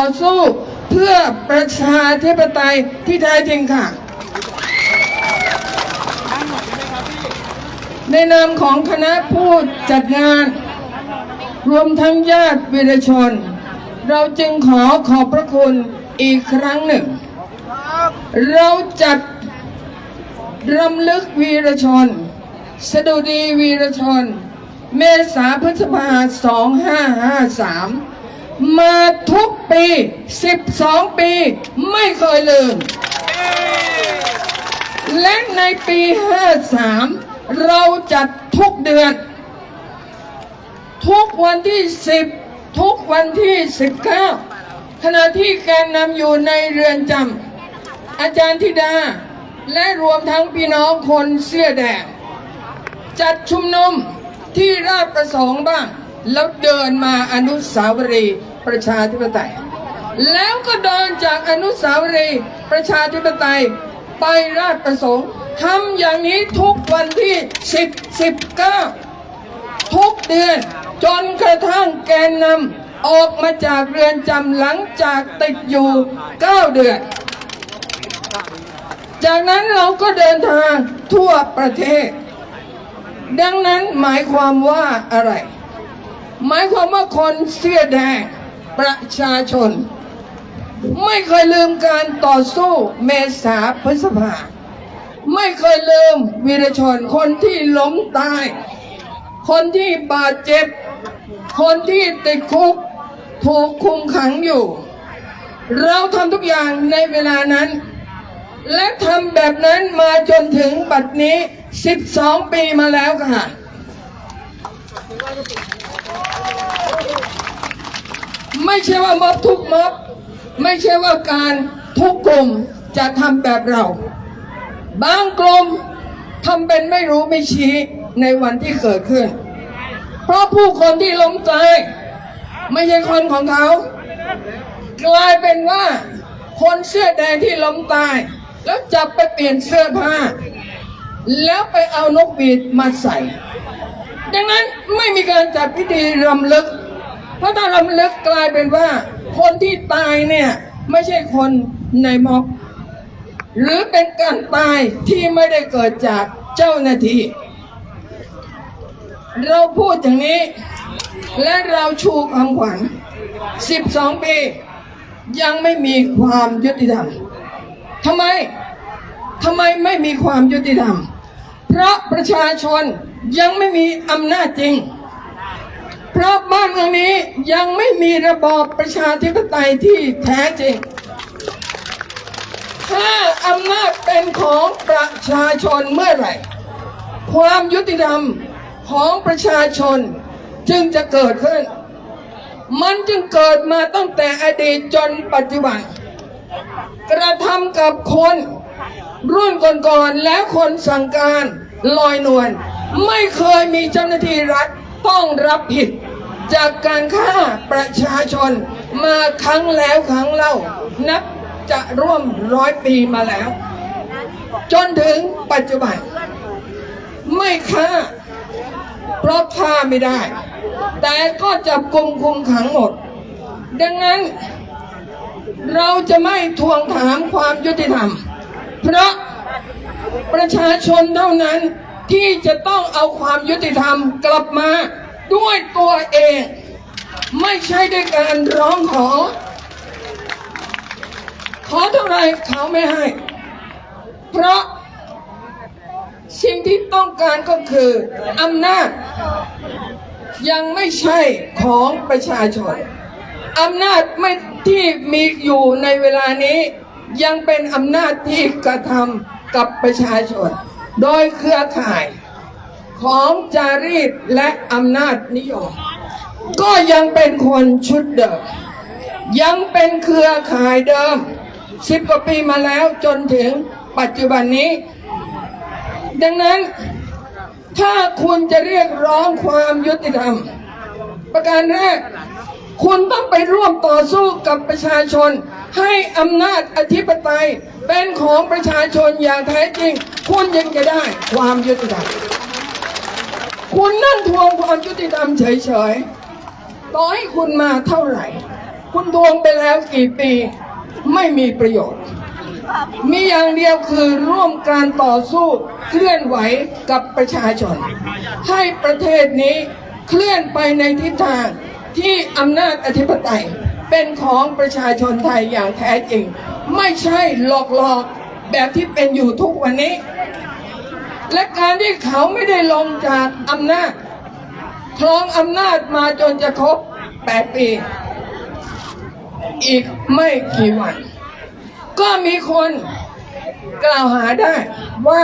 ต่อสู้เพื่อประชาธิปไตยที่แท้จริงค่ะ ในนามของคณะผู้จัดงาน รวมทั้งญาติวีรชน เราจึงขอขอบพระคุณอีกครั้งหนึ่ง เราจัดรำลึกวีรชน สดุดีวีรชน เมษาพฤษภา 2553 มาทุกปี 12 ปี ไม่เคยลืม และในปี 53 เราจัดทุกเดือน ทุกวันที่ 10 ทุกวันที่ 19 ขณะที่แกนนำอยู่ในเรือนจำอาจารย์ธิดา และรวมทั้งพี่น้องคนเสื้อแดงจัดชุมนุมที่ราชประสงค์บ้าง แล้วเดินมาอนุสาวรีย์ ประชาธิปไตย แล้วก็เดินจากอนุสาวรีย์ประชาธิปไตยไปราชประสงค์ทำอย่างนี้ทุกวันที่ 10 19 ทุกเดือน จนกระทั่งแกนนำออกมาจากเรือนจำหลังจากติดอยู่ 9 เดือน จากนั้นเราก็เดินทางทั่วประเทศ ดังนั้นหมายความว่าอะไร หมายความว่าคนเสื้อแดง ประชาชน ไม่เคยลืมการต่อสู้เมษาพฤษภา ไม่เคยลืมวีรชนคนที่ล้มตาย คนที่บาดเจ็บ คนที่ติดคุก ถูกคุมขังอยู่ เราทำทุกอย่างในเวลานั้น และทำแบบนั้นมาจนถึงบัดนี้ 12 ปีมาแล้วค่ะ ไม่ใช่ว่าม็อบทุกม็อบไม่ใช่ว่าการทุกกลุ่มจะทำแบบเรา บางกลุ่มทำเป็นไม่รู้ไม่ชี้ในวันที่เกิดขึ้น เพราะผู้คนที่ล้มตายไม่ใช่คนของเขากลายเป็นว่าคนเสื้อแดงที่ล้มตาย แล้วจับไปเปลี่ยนเสื้อผ้า แล้วไปเอานกหวีดมาใส่ ดังนั้นไม่มีการจัดพิธีรำลึก เพราะถ้ารำลึกกลายเป็นว่า คนที่ตายเนี่ย ไม่ใช่คนในม็อบ หรือเป็นการตายที่ไม่ได้เกิดจากเจ้าหน้าที่เราพูดอย่างนี้ และเราชูคำขวัญ12 ปี ยังไม่มีความยุติธรรมทำไมทำไมไม่มีความยุติธรรม เพราะประชาชนยังไม่มีอำนาจจริง เพราะบ้านเมืองนี้ยังไม่มีระบอบประชาธิปไตยที่แท้จริง ถ้าอำนาจเป็นของประชาชนเมื่อไหร่ ความยุติธรรมของประชาชนจึงจะเกิดขึ้น มันจึงเกิดมาตั้งแต่อดีตจนปัจจุบัน กระทำกับคนรุ่นก่อนๆและคนสั่งการลอยนวลไม่เคยมีเจ้าหน้าที่รัฐต้องรับผิด จากการฆ่าประชาชนมาครั้งแล้วครั้งเล่า นับจะร่วมร้อยปีมาแล้ว จนถึงปัจจุบัน ไม่ฆ่า เพราะฆ่าไม่ได้ แต่ก็จับกลุมคุมขังหมด ดังนั้น เราจะไม่ทวงถามความยุติธรรม เพราะประชาชนเท่านั้นที่จะต้องเอาความยุติธรรมกลับมา ด้วยตัวเอง ไม่ใช่ด้วยการร้องขอ ขอเท่าไรเขาไม่ให้ เพราะสิ่งที่ต้องการก็คืออำนาจ ยังไม่ใช่ของประชาชนอำนาจไม่ที่มีอยู่ในเวลานี้ ยังเป็นอำนาจที่กระทำกับประชาชน โดยเครือข่าย ของจารีตและอำนาจนิยม ก็ยังเป็นคนชุดเดิม ยังเป็นเครือข่ายเดิมสิบกว่าปีมาแล้วจนถึงปัจจุบันนี้ ดังนั้นถ้าคุณจะเรียกร้องความยุติธรรม ประการแรก คุณต้องไปร่วมต่อสู้กับประชาชน ให้อำนาจอธิปไตยเป็นของประชาชนอย่างแท้จริง คุณยังจะได้ความยุติธรรม คุณนั่งทวงความยุติธรรมเฉยๆ ต่อให้คุณมาเท่าไหร่ คุณทวงไปแล้วกี่ปีไม่มีประโยชน์ มีอย่างเดียวคือร่วมการต่อสู้เคลื่อนไหวกับประชาชน ให้ประเทศนี้เคลื่อนไปในทิศทางที่อำนาจอธิปไตยเป็นของประชาชนไทยอย่างแท้จริง ไม่ใช่หลอกๆแบบที่เป็นอยู่ทุกวันนี้ และการที่เขาไม่ได้ลงจากอำนาจครองอำนาจมาจนจะครบ 8 ปี อีกไม่กี่วัน ก็มีคนกล่าวหาได้ว่า